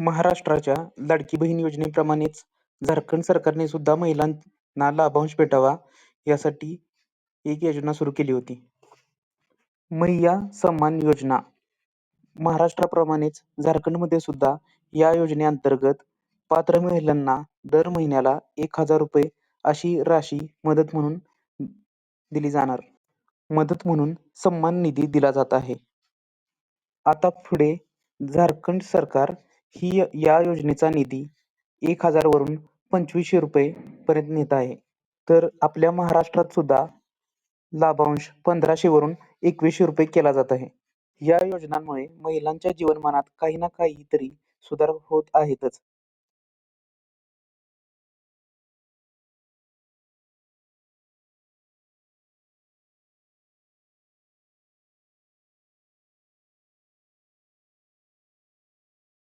महाराष्ट्राच्या लाडकी बहीण योजनेप्रमाणेच झारखंड सरकारने सुद्धा महिलांना लाभांश भेटावा यासाठी एक योजना सुरू केली होती. मैया सन्मान योजना महाराष्ट्राप्रमाणेच झारखंडमध्ये सुद्धा या योजनेअंतर्गत पात्र महिलांना दर महिन्याला एक हजार रुपये अशी राशी मदत म्हणून दिली जाणार. मदत म्हणून सन्मान निधी दिला जात आहे. आता पुढे झारखंड सरकार ही या योजनेचा निधी एक हजार वरून पंचवीसशे रुपये पर्यंत नेत आहे. तर आपल्या महाराष्ट्रात सुद्धा लाभांश पंधराशे वरून एकवीसशे रुपये केला जात आहे. या योजनांमुळे महिलांच्या जीवनमानात काही ना काही तरी सुधार होत आहेतच.